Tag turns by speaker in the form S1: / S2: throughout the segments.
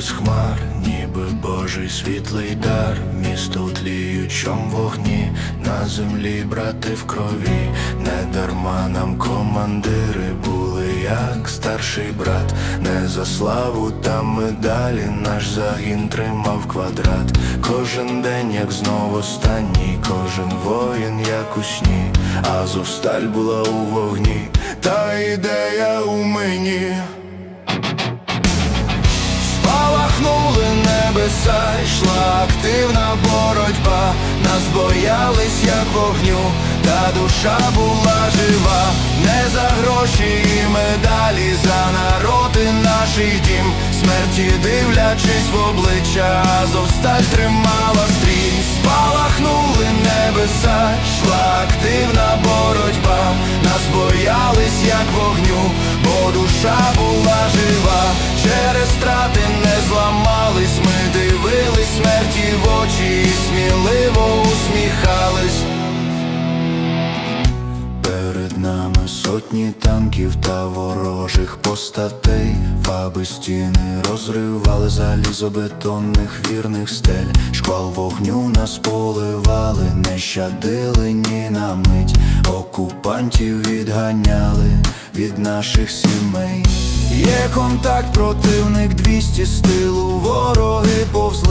S1: з хмар, ніби Божий світлий дар, місто в тліючом вогні, на землі брати в крові, не дарма нам командири були, як старший брат, не за славу та медалі наш загін тримав квадрат. Кожен день, як знов останній, кожен воїн, як у сні, Азовсталь була у вогні, та ідея у мені. Йшла активна боротьба, нас боялись, як вогню, та душа була жива, не за гроші і медалі, за народ і дім, смерті дивлячись в обличчя, Азовсталь тримала стрій, спалахнули небеса, йшла активна боротьба, нас боялись, як вогню, бо душа була жива, через страти не зламались, сотні танків та ворожих постатей, фаби стіни розривали залізобетонних вірних стель, шквал вогню нас поливали, не щадили ні на мить, окупантів відганяли від наших сімей. Є контакт, противник 200 з тилу, вороги повзли,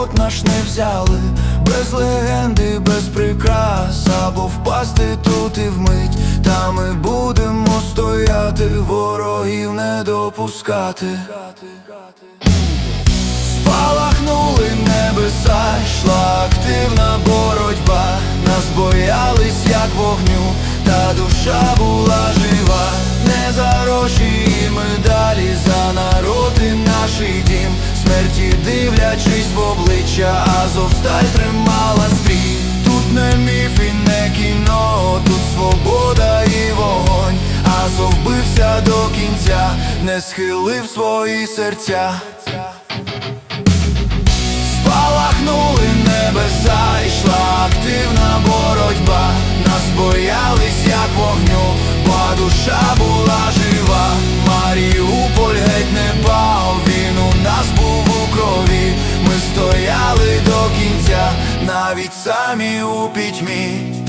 S1: завод наш не взяли, без легенди, без прикрас, або впасти тут і вмить, та ми будемо стояти, ворогів не допускати. Спалахнули небеса, йшла активна боротьба, нас боялись, як вогню, не схилив свої серця. Спалахнули небеса, йшла активна боротьба, нас боялись, як вогню, бо душа була жива, Маріуполь геть не пав, він у нас був у крові, ми стояли до кінця, навіть самі у пітьмі.